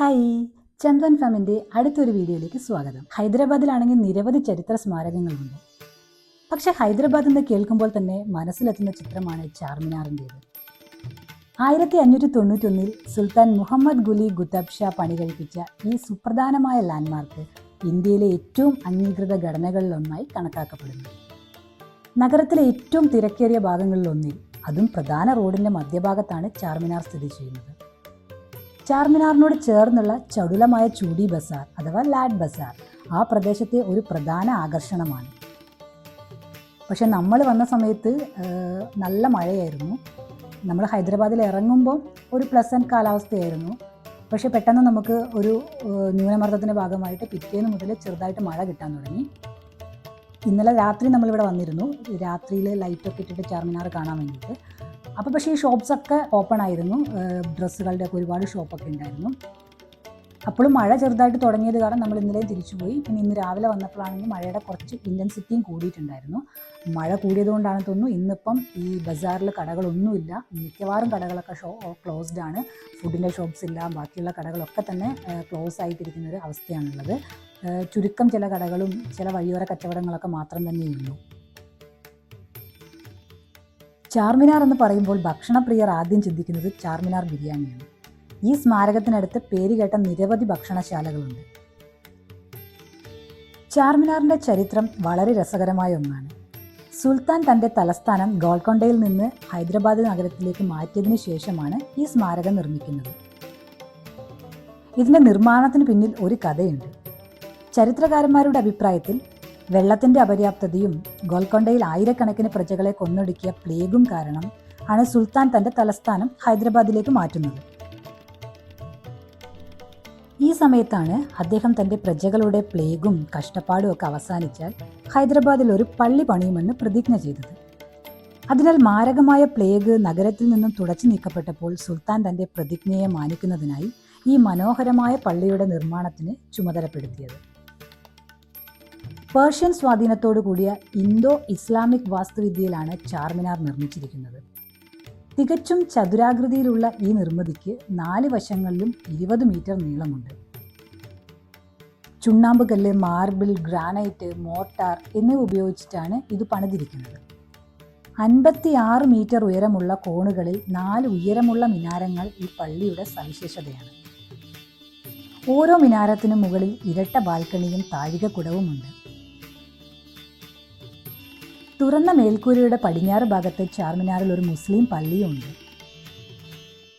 Hi. ചന്ദ്രൻ ഫാമിന്റെ അടുത്തൊരു വീഡിയോയിലേക്ക് സ്വാഗതം. ഹൈദരാബാദിലാണെങ്കിൽ നിരവധി ചരിത്ര സ്മാരകങ്ങളുണ്ട്. പക്ഷേ ഹൈദരാബാദ് എന്ന് കേൾക്കുമ്പോൾ തന്നെ മനസ്സിലെത്തുന്ന ചിത്രമാണ് ചാർമിനാറിന്റേത്. ആയിരത്തി അഞ്ഞൂറ്റി തൊണ്ണൂറ്റൊന്നിൽ സുൽത്താൻ മുഹമ്മദ് ഗുലി ഗുത്തബ് ഷാ പണി കഴിപ്പിച്ച ഈ സുപ്രധാനമായ ലാൻഡ്മാർക്ക് ഇന്ത്യയിലെ ഏറ്റവും അംഗീകൃത ഘടനകളിലൊന്നായി കണക്കാക്കപ്പെടുന്നു. നഗരത്തിലെ ഏറ്റവും തിരക്കേറിയ ഭാഗങ്ങളിലൊന്നിൽ അതും പ്രധാന റോഡിന്റെ മധ്യഭാഗത്താണ് ചാർമിനാർ സ്ഥിതി ചെയ്യുന്നത്. ചാർമിനാറിനോട് ചേർന്നുള്ള ചടുലമായ ചൂടി ബസാർ അഥവാ ലാഡ് ബസാർ ആ പ്രദേശത്തെ ഒരു പ്രധാന ആകർഷണമാണ്. പക്ഷെ നമ്മൾ വന്ന സമയത്ത് നല്ല മഴയായിരുന്നു. നമ്മൾ ഹൈദരാബാദിൽ ഇറങ്ങുമ്പോൾ ഒരു പ്ലസന്റ് കാലാവസ്ഥയായിരുന്നു. പക്ഷെ പെട്ടെന്ന് നമുക്ക് ഒരു ന്യൂനമർദ്ദത്തിന്റെ ഭാഗമായിട്ട് പിറ്റേന്ന് മുതൽ ചെറുതായിട്ട് മഴ കിട്ടാൻ തുടങ്ങി. ഇന്നലെ രാത്രി നമ്മളിവിടെ വന്നിരുന്നു. രാത്രിയിൽ ലൈറ്റൊക്കെ ഇട്ടിട്ട് ചാർമിനാർ കാണാൻ വേണ്ടിയിട്ട്. അപ്പോൾ പക്ഷേ ഈ ഷോപ്സൊക്കെ ഓപ്പൺ ആയിരുന്നു. ഡ്രസ്സുകളുടെ ഒക്കെ ഒരുപാട് ഷോപ്പൊക്കെ ഉണ്ടായിരുന്നു. അപ്പോഴും മഴ ചെറുതായിട്ട് തുടങ്ങിയത് കാരണം നമ്മൾ ഇന്നലെയും തിരിച്ചുപോയി. പിന്നെ ഇന്ന് രാവിലെ വന്നപ്പോഴാണെങ്കിൽ മഴയുടെ കുറച്ച് ഇന്റൻസിറ്റിയും കൂടിയിട്ടുണ്ടായിരുന്നു. മഴ കൂടിയതുകൊണ്ടാണ് തോന്നുന്നു. ഇന്നിപ്പം ഈ ബസാറിൽ കടകളൊന്നുമില്ല. മിക്കവാറും കടകളൊക്കെ ഷോ ക്ലോസ്ഡ് ആണ്. ഫുഡിന്റെ ഷോപ്സ് ഇല്ല. ബാക്കിയുള്ള കടകളൊക്കെ തന്നെ ക്ലോസ് ആയിട്ടിരിക്കുന്ന ഒരു അവസ്ഥയാണുള്ളത്. ചുരുക്കം ചില കടകളും ചില വഴിയോര കച്ചവടങ്ങളൊക്കെ മാത്രം തന്നെയുള്ളൂ ചാർമിനാർ എന്ന് പറയുമ്പോൾ ഭക്ഷണപ്രിയർ ആദ്യം ചിന്തിക്കുന്നത് ചാർമിനാർ ബിരിയാണിയാണ്. ഈ സ്മാരകത്തിനടുത്ത് പേരുകേട്ട നിരവധി ഭക്ഷണശാലകളുണ്ട്. ചാർമിനാറിന്റെ ചരിത്രം വളരെ രസകരമായ ഒന്നാണ്. സുൽത്താൻ തന്റെ തലസ്ഥാനം ഗോൾക്കൊണ്ടയിൽ നിന്ന് ഹൈദരാബാദ് നഗരത്തിലേക്ക് മാറ്റിയതിനു ശേഷമാണ് ഈ സ്മാരകം നിർമ്മിക്കുന്നത്. ഇതിന്റെ നിർമ്മാണത്തിന് പിന്നിൽ ഒരു കഥയുണ്ട്. ചരിത്രകാരന്മാരുടെ അഭിപ്രായത്തിൽ വെള്ളത്തിന്റെ അപര്യാപ്തതയും ഗോൽക്കൊണ്ടയിൽ ആയിരക്കണക്കിന് പ്രജകളെ കൊന്നൊടുക്കിയ പ്ലേഗും കാരണം ആണ് സുൽത്താൻ തന്റെ തലസ്ഥാനം ഹൈദരാബാദിലേക്ക് മാറ്റുന്നത്. ഈ സമയത്താണ് അദ്ദേഹം തന്റെ പ്രജകളുടെ പ്ലേഗും കഷ്ടപ്പാടും ഒക്കെ അവസാനിച്ചാൽ ഹൈദരാബാദിൽ ഒരു പള്ളി പണിയുമെന്ന് പ്രതിജ്ഞ ചെയ്തത്. അതിനാൽ മാരകമായ പ്ലേഗ് നഗരത്തിൽ നിന്നും തുടച്ചു നീക്കപ്പെട്ടപ്പോൾ സുൽത്താൻ തന്റെ പ്രതിജ്ഞയെ മാനിക്കുന്നതിനായി ഈ മനോഹരമായ പള്ളിയുടെ നിർമ്മാണത്തിന് ചുമതലപ്പെടുത്തിയത്. പേർഷ്യൻ സ്വാധീനത്തോടു കൂടിയ ഇന്തോ ഇസ്ലാമിക് വാസ്തുവിദ്യയിലാണ് ചാർമിനാർ നിർമ്മിച്ചിരിക്കുന്നത്. തികച്ചും ചതുരാകൃതിയിലുള്ള ഈ നിർമ്മിതിക്ക് നാല് വശങ്ങളിലും ഇരുപത് മീറ്റർ നീളമുണ്ട്. ചുണ്ണാമ്പ് കല്ല് മാർബിൾ ഗ്രാനൈറ്റ് മോർട്ടാർ എന്നിവ ഉപയോഗിച്ചിട്ടാണ് ഇത് പണിതിരിക്കുന്നത്. അൻപത്തി ആറ് മീറ്റർ ഉയരമുള്ള കോണുകളിൽ നാല് ഉയരമുള്ള മിനാരങ്ങൾ ഈ പള്ളിയുടെ സവിശേഷതയാണ്. ഓരോ മിനാരത്തിനും മുകളിൽ ഇരട്ട ബാൽക്കണിയും താഴികക്കുടവുമുണ്ട്. തുറന്ന മേൽക്കൂരയുടെ പടിഞ്ഞാറ് ഭാഗത്ത് ചാർമിനാറിൽ ഒരു മുസ്ലിം പള്ളിയുണ്ട്.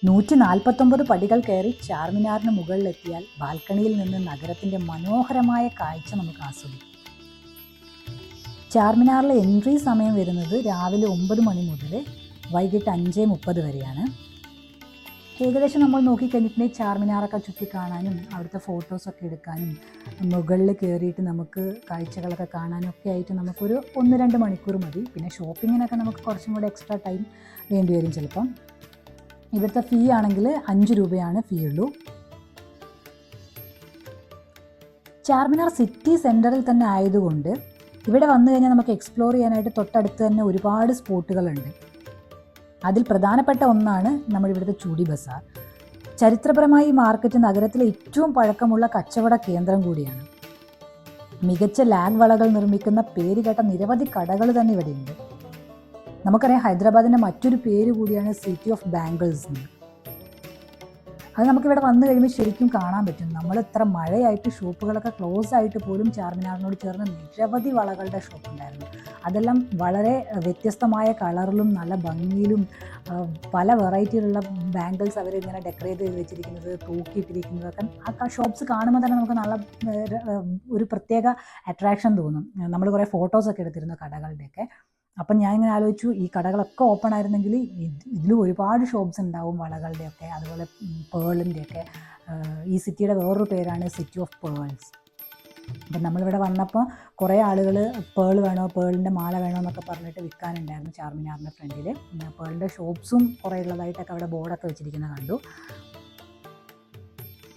നൂറ്റി നാൽപ്പത്തൊമ്പത് പടികൾ കയറി ചാർമിനാറിന് മുകളിലെത്തിയാൽ ബാൽക്കണിയിൽ നിന്ന് നഗരത്തിന്റെ മനോഹരമായ കാഴ്ച നമുക്ക് ആസ്വദിക്കാം. ചാർമിനാറിലെ എൻട്രി സമയം വരുന്നത് രാവിലെ ഒമ്പത് മണി മുതൽ വൈകിട്ട് അഞ്ച് മുപ്പത് വരെയാണ്. ഏകദേശം നമ്മൾ നോക്കിക്കഴിഞ്ഞിട്ടുണ്ടെങ്കിൽ ചാർമിനാറൊക്കെ ചുറ്റി കാണാനും അവിടുത്തെ ഫോട്ടോസൊക്കെ എടുക്കാനും മുകളിൽ കയറിയിട്ട് നമുക്ക് കാഴ്ചകളൊക്കെ കാണാനൊക്കെ ആയിട്ട് നമുക്കൊരു ഒന്ന് രണ്ട് മണിക്കൂർ മതി. പിന്നെ ഷോപ്പിങ്ങിനൊക്കെ നമുക്ക് കുറച്ചും കൂടെ എക്സ്ട്രാ ടൈം വേണ്ടി വരും ചിലപ്പം. ഇവിടുത്തെ ഫീ ആണെങ്കിൽ അഞ്ച് രൂപയാണ് ഫീ ഉള്ളൂ. ചാർമിനാർ സിറ്റി സെന്ററിൽ തന്നെ ആയതുകൊണ്ട് ഇവിടെ വന്നു കഴിഞ്ഞാൽ നമുക്ക് എക്സ്പ്ലോർ ചെയ്യാനായിട്ട് തൊട്ടടുത്ത് തന്നെ ഒരുപാട് സ്പോട്ടുകളുണ്ട് അതിൽ പ്രധാനപ്പെട്ട ഒന്നാണ് നമ്മുടെ ഇവിടുത്തെ ചൂടി ബസാർ. ചരിത്രപരമായി ഈ മാർക്കറ്റ് നഗരത്തിലെ ഏറ്റവും പഴക്കമുള്ള കച്ചവട കേന്ദ്രം കൂടിയാണ്. മികച്ച ലാഗ് വളകൾ നിർമ്മിക്കുന്ന പേരുകേട്ട നിരവധി കടകൾ തന്നെ ഇവിടെയുണ്ട്. നമുക്കറിയാം ഹൈദരാബാദിന്റെ മറ്റൊരു പേര് കൂടിയാണ് സിറ്റി ഓഫ് ബാംഗിൾസ് എന്ന്. അത് നമുക്കിവിടെ വന്നു കഴിയുമ്പോൾ ശരിക്കും കാണാൻ പറ്റും. നമ്മൾ ഇത്ര മഴയായിട്ട് ഷോപ്പുകളൊക്കെ ക്ലോസ് ആയിട്ട് പോലും ചാർമിനാറിനോട് ചേർന്ന് നിരവധി വളകളുടെ ഷോപ്പ് ഉണ്ടായിരുന്നു. അതെല്ലാം വളരെ വ്യത്യസ്തമായ കളറിലും നല്ല ഭംഗിയിലും പല വെറൈറ്റിയിലുള്ള ബാംഗിൾസ് അവർ ഇങ്ങനെ ഡെക്കറേറ്റ് ചെയ്ത് വെച്ചിരിക്കുന്നത് തൂക്കിയിട്ടിരിക്കുന്നതൊക്കെ ആ ഷോപ്സ് കാണുമ്പോൾ തന്നെ നമുക്ക് നല്ല ഒരു പ്രത്യേക അട്രാക്ഷൻ തോന്നും. നമ്മൾ കുറേ ഫോട്ടോസൊക്കെ എടുത്തിരുന്നു കടകളുടെയൊക്കെ. അപ്പം ഞാൻ ഇങ്ങനെ ആലോചിച്ചു ഈ കടകളൊക്കെ ഓപ്പൺ ആയിരുന്നെങ്കിൽ ഇതിലും ഒരുപാട് ഷോപ്സ് ഉണ്ടാവും വളകളുടെയൊക്കെ അതുപോലെ പേളിന്റെയൊക്കെ. ഈ സിറ്റിയുടെ വേറൊരു പേരാണ് സിറ്റി ഓഫ് പേൾസ് അപ്പം നമ്മളിവിടെ വന്നപ്പോൾ കുറേ ആളുകൾ പേൾ വേണോ പേളിന്റെ മാല വേണോ എന്നൊക്കെ പറഞ്ഞിട്ട് വിൽക്കാനുണ്ടായിരുന്നു ചാർമിനാറിന്റെ ഫ്രണ്ടിൽ പേളിന്റെ ഷോപ്സും കുറേ ഉള്ളതായിട്ടൊക്കെ അവിടെ ബോർഡൊക്കെ വെച്ചിരിക്കുന്നത് കണ്ടു.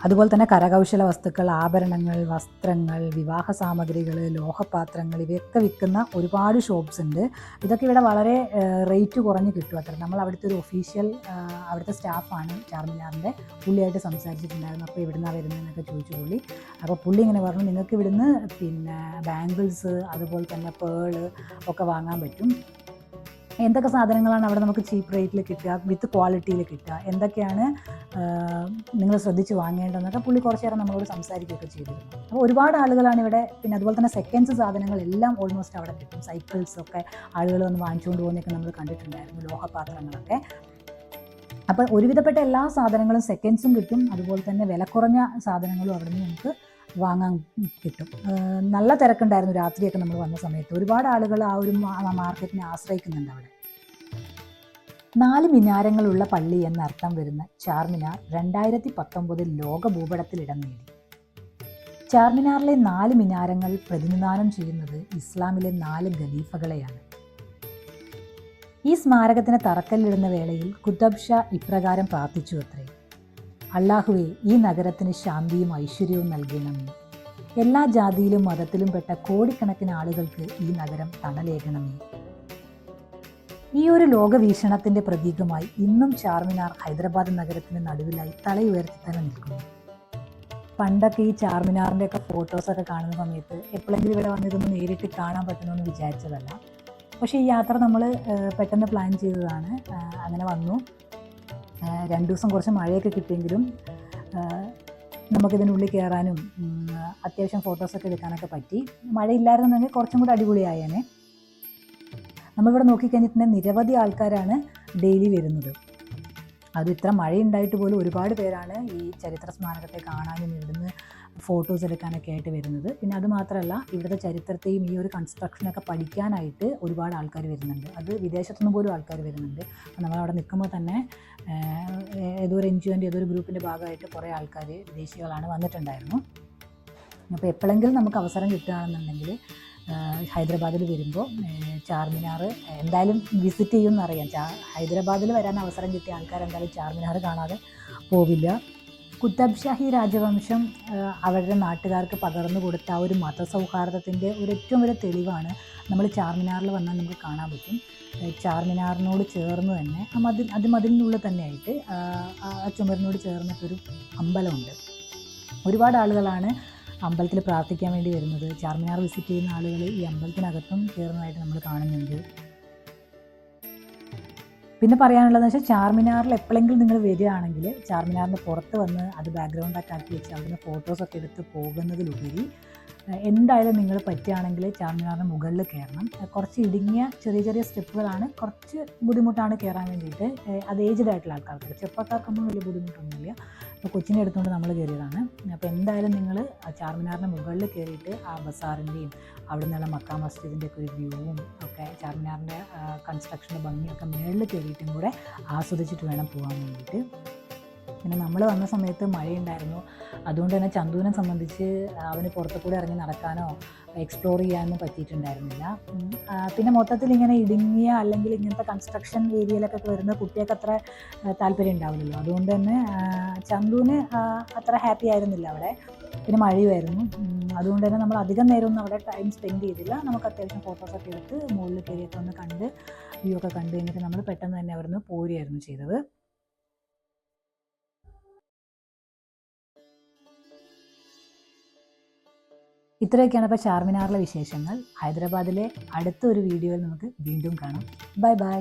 അതുപോലെ തന്നെ കരകൗശല വസ്തുക്കൾ ആഭരണങ്ങൾ വസ്ത്രങ്ങൾ വിവാഹ സാമഗ്രികൾ ലോഹപാത്രങ്ങൾ ഇവയൊക്കെ വിൽക്കുന്ന ഒരുപാട് ഷോപ്സ് ഉണ്ട്. ഇതൊക്കെ ഇവിടെ വളരെ റേറ്റ് കുറഞ്ഞ് കിട്ടും അത്ര. നമ്മൾ അവിടുത്തെ ഒരു ഒഫീഷ്യൽ അവിടുത്തെ സ്റ്റാഫാണ് ചാർമിനാറിന്റെ പുള്ളിയായിട്ട് സംസാരിച്ചിട്ടുണ്ടായിരുന്നു അപ്പോൾ ഇവിടുന്ന് വരുന്നതെന്നൊക്കെ ചോദിച്ചു പുള്ളി. അപ്പോൾ പുള്ളി ഇങ്ങനെ പറഞ്ഞു നിങ്ങൾക്ക് ഇവിടുന്ന് പിന്നെ ബാംഗിൾസ് അതുപോലെ തന്നെ പേൾ ഒക്കെ വാങ്ങാൻ പറ്റും. എന്തൊക്കെ സാധനങ്ങളാണ് അവിടെ നമുക്ക് ചീപ്പ് റേറ്റിൽ കിട്ടുക വിത്ത് ക്വാളിറ്റിയിൽ കിട്ടുക എന്തൊക്കെയാണ് നിങ്ങൾ ശ്രദ്ധിച്ച് വാങ്ങേണ്ടതെന്നൊക്കെ പുള്ളി കുറച്ച് നേരം നമ്മളോട് സംസാരിക്കുകയൊക്കെ ചെയ്തിരുന്നു. അപ്പോൾ ഒരുപാട് ആളുകളാണ് ഇവിടെ പിന്നെ അതുപോലെ തന്നെ സെക്കൻഡ്സ് സാധനങ്ങളെല്ലാം ഓൾമോസ്റ്റ് അവിടെ കിട്ടും. സൈക്കിൾസ് ഒക്കെ ആളുകൾ വന്ന് വാങ്ങിച്ചുകൊണ്ട് പോകുന്നതൊക്കെ നമ്മൾ കണ്ടിട്ടുണ്ടായിരുന്നു ലോഹപാത്രങ്ങളൊക്കെ. അപ്പോൾ ഒരുവിധപ്പെട്ട എല്ലാ സാധനങ്ങളും സെക്കൻഡ്സും കിട്ടും. അതുപോലെ തന്നെ വില കുറഞ്ഞ സാധനങ്ങളും അവിടെ നിന്ന് നമുക്ക് വാങ്ങാൻ കിട്ടും. നല്ല തിരക്കുണ്ടായിരുന്നു രാത്രിയൊക്കെ നമ്മൾ വന്ന സമയത്ത്. ഒരുപാട് ആളുകൾ ആ ഒരു മാർക്കറ്റിനെ ആശ്രയിക്കുന്നുണ്ട് അവിടെ. നാല് മിനാരങ്ങളുള്ള പള്ളി എന്ന അർത്ഥം വരുന്ന ചാർമിനാർ രണ്ടായിരത്തി പത്തൊമ്പതിൽ ലോക ഭൂപടത്തിൽ ഇടം നേടി. ചാർമിനാറിലെ നാല് മിനാരങ്ങൾ പ്രതിനിധാനം ചെയ്യുന്നത് ഇസ്ലാമിലെ നാല് ഖലീഫകളെയാണ്. ഈ സ്മാരകത്തിന് തറക്കല്ലിടുന്ന വേളയിൽ കുത്തബ് ഷാ ഇപ്രകാരം പ്രാർത്ഥിച്ചു അത്രേ. അള്ളാഹുവെ ഈ നഗരത്തിന് ശാന്തിയും ഐശ്വര്യവും നൽകണമേ എല്ലാ ജാതിയിലും മതത്തിലും പെട്ട കോടിക്കണക്കിന് ആളുകൾക്ക് ഈ നഗരം തണലേകണമേ. ഈ ഒരു ലോകവീക്ഷണത്തിന്റെ പ്രതീകമായി ഇന്നും ചാർമിനാർ ഹൈദരാബാദ് നഗരത്തിന് നടുവിലായി തലയുയർത്തി തന്നെ നിൽക്കുന്നു. പണ്ടൊക്കെ ഈ ചാർമിനാറിന്റെ ഒക്കെ ഫോട്ടോസൊക്കെ കാണുന്ന സമയത്ത് എപ്പോഴെങ്കിലും ഇവിടെ വന്നിതൊന്ന് നേരിട്ട് കാണാൻ പറ്റുമെന്ന് വിചാരിച്ചതല്ല. പക്ഷേ ഈ യാത്ര നമ്മൾ പെട്ടെന്ന് പ്ലാൻ ചെയ്തതാണ്. അങ്ങനെ വന്നു. രണ്ട് ദിവസം കുറച്ച് മഴയൊക്കെ കിട്ടിയെങ്കിലും നമുക്കിതിനുള്ളിൽ കയറാനും അത്യാവശ്യം ഫോട്ടോസൊക്കെ എടുക്കാനൊക്കെ പറ്റി. മഴയില്ലായിരുന്നെങ്കിൽ കുറച്ചും കൂടി അടിപൊളിയായേനെ. നമ്മളിവിടെ നോക്കിക്കഴിഞ്ഞിട്ടുണ്ടെങ്കിൽ നിരവധി ആൾക്കാരാണ് ഡെയിലി വരുന്നത്. അത് ഇത്ര മഴയുണ്ടായിട്ട് പോലും ഒരുപാട് പേരാണ് ഈ ചരിത്ര സ്മാരകത്തെ കാണാനും ഇവിടുന്ന് ഫോട്ടോസ് എടുക്കാനൊക്കെ ആയിട്ട് വരുന്നത്. പിന്നെ അത് മാത്രമല്ല ഇവിടുത്തെ ചരിത്രത്തെയും ഈ ഒരു കൺസ്ട്രക്ഷനൊക്കെ പഠിക്കാനായിട്ട് ഒരുപാട് ആൾക്കാർ വരുന്നുണ്ട്. അത് വിദേശത്തുനിന്ന് പോലും ആൾക്കാർ വരുന്നുണ്ട്. നമ്മളവിടെ നിൽക്കുമ്പോൾ തന്നെ ഏതോ ഒരു എൻ ജി ഒന്റെ ഏതോ ഒരു ഗ്രൂപ്പിന്റെ ഭാഗമായിട്ട് കുറേ ആൾക്കാർ വിദേശികളാണ് വന്നിട്ടുണ്ടായിരുന്നു. അപ്പോൾ എപ്പോഴെങ്കിലും നമുക്ക് അവസരം കിട്ടുകയാണെന്നുണ്ടെങ്കിൽ ഹൈദരാബാദിൽ വരുമ്പോൾ ചാർമിനാർ എന്തായാലും വിസിറ്റ് ചെയ്യുമെന്ന് അറിയാം ചാ ഹൈദരാബാദിൽ വരാൻ അവസരം കിട്ടിയ ആൾക്കാർ എന്തായാലും ചാർമിനാർ കാണാതെ പോവില്ല. കുത്തബ് ഷാഹി രാജവംശം അവരുടെ നാട്ടുകാർക്ക് പകർന്നു കൊടുത്ത ആ ഒരു മതസൗഹാർദ്ദത്തിന്റെ ഒരു ഏറ്റവും വലിയ തെളിവാണ് നമ്മൾ ചാർമിനാറിൽ വന്നാൽ നമുക്ക് കാണാൻ പറ്റും. ചാർമിനാറിനോട് ചേർന്ന് തന്നെ ആ മതിൽ അത് മതിലിനുള്ളിൽ തന്നെയായിട്ട് ആ ചുമരിനോട് ചേർന്നിട്ടൊരു അമ്പലമുണ്ട്. ഒരുപാട് ആളുകളാണ് അമ്പലത്തിൽ പ്രാർത്ഥിക്കാൻ വേണ്ടി വരുന്നത്. ചാർമിനാർ വിസിറ്റ് ചെയ്യുന്ന ആളുകൾ ഈ അമ്പലത്തിനകത്തും കയറുന്നതായിട്ട് നമ്മൾ കാണുന്നുണ്ട്. പിന്നെ പറയാനുള്ളതെന്ന് വെച്ചാൽ ചാർമിനാറിൽ എപ്പോഴെങ്കിലും നിങ്ങൾ വരികയാണെങ്കിൽ ചാർമിനാറിന്റെ പുറത്ത് വന്ന് അത് ബാക്ക്ഗ്രൗണ്ടൊക്കെ ആക്കി വെച്ച് അവിടുന്ന് ഫോട്ടോസൊക്കെ എടുത്ത് പോകുന്നതിലുപരി എന്തായാലും നിങ്ങൾ പറ്റുകയാണെങ്കിൽ ചാർമിനാറിന് മുകളിൽ കയറണം. കുറച്ച് ഇടുങ്ങിയ ചെറിയ ചെറിയ സ്റ്റെപ്പുകളാണ് കുറച്ച് ബുദ്ധിമുട്ടാണ് കയറാൻ വേണ്ടിയിട്ട്. അത് ഏജ്ഡ് ആയിട്ടുള്ള ആൾക്കാർക്ക് ചെറുപ്പക്കാർക്കൊന്നും വലിയ ബുദ്ധിമുട്ടൊന്നുമില്ല. അപ്പോൾ കൊച്ചിനെ എടുത്തുകൊണ്ട് നമ്മൾ കയറിയതാണ്. അപ്പോൾ എന്തായാലും നിങ്ങൾ ചാർമിനാറിന് മുകളിൽ കയറിയിട്ട് ആ ബസാറിന്റെയും അവിടെ നിന്നുള്ള മക്ക മസ്ജിദിന്റെ ഒക്കെ ഒരു വ്യൂവും ഒക്കെ ചാർമിനാറിന്റെ കൺസ്ട്രക്ഷന്റെ ഭംഗിയൊക്കെ മേളിൽ കയറിയിട്ടും കൂടെ ആസ്വദിച്ചിട്ട് വേണം പോകാൻ വേണ്ടിയിട്ട്. പിന്നെ നമ്മൾ വന്ന സമയത്ത് മഴയുണ്ടായിരുന്നു. അതുകൊണ്ട് തന്നെ ചന്തുവിനെ സംബന്ധിച്ച് അവന് പുറത്തു കൂടെ ഇറങ്ങി നടക്കാനോ എക്സ്പ്ലോർ ചെയ്യാനൊന്നും പറ്റിയിട്ടുണ്ടായിരുന്നില്ല. പിന്നെ മൊത്തത്തിൽ ഇങ്ങനെ ഇടുങ്ങിയ അല്ലെങ്കിൽ ഇങ്ങനത്തെ കൺസ്ട്രക്ഷൻ ഏരിയയിലൊക്കെ വരുന്ന കുട്ടികൾക്ക് അത്ര താല്പര്യം ഉണ്ടാവില്ലല്ലോ. അതുകൊണ്ട് തന്നെ ചന്തുവിന് അത്ര ഹാപ്പി ആയിരുന്നില്ല അവിടെ. പിന്നെ മഴയുമായിരുന്നു. അതുകൊണ്ട് തന്നെ നമ്മൾ അധികം നേരമൊന്നും അവിടെ ടൈം സ്പെൻഡ് ചെയ്തില്ല. നമുക്ക് അത്യാവശ്യം ഫോട്ടോസൊക്കെ എടുത്ത് മുകളിൽ കയറിയൊക്കെ ഒന്ന് കണ്ട് വ്യൂ ഒക്കെ കണ്ട് കഴിഞ്ഞിട്ട് നമ്മൾ പെട്ടെന്ന് തന്നെ അവിടുന്ന് പോരുകയായിരുന്നു ചെയ്തത്. ഇത്രയൊക്കെയാണ് ഇപ്പോൾ ചാർമിനാറിലെ വിശേഷങ്ങൾ. ഹൈദരാബാദിലെ അടുത്ത ഒരു വീഡിയോയിൽ നമുക്ക് വീണ്ടും കാണാം. Bye bye.